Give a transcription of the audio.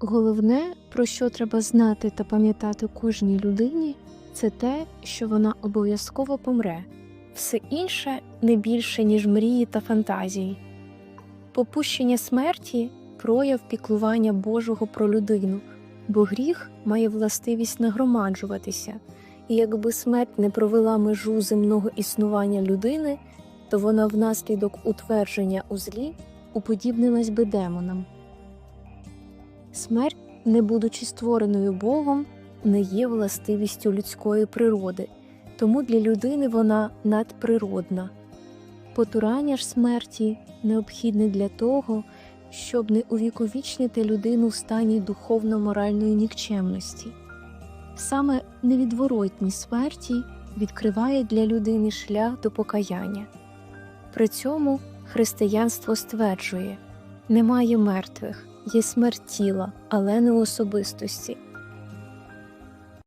Головне, про що треба знати та пам'ятати кожній людині, це те, що вона обов'язково помре. Все інше не більше, ніж мрії та фантазії. Попущення смерті прояв піклування Божого про людину, бо гріх має властивість нагромаджуватися, і якби смерть не провела межу земного існування людини, то вона внаслідок утвердження у злі уподібнилась би демонам. Смерть, не будучи створеною Богом, не є властивістю людської природи, тому для людини вона надприродна. Потурання ж смерті необхідне для того, щоб не увіковічнити людину в стані духовно-моральної нікчемності. Саме невідворотність смерті відкриває для людини шлях до покаяння. При цьому християнство стверджує немає мертвих, є смерть тіла, але не особистості.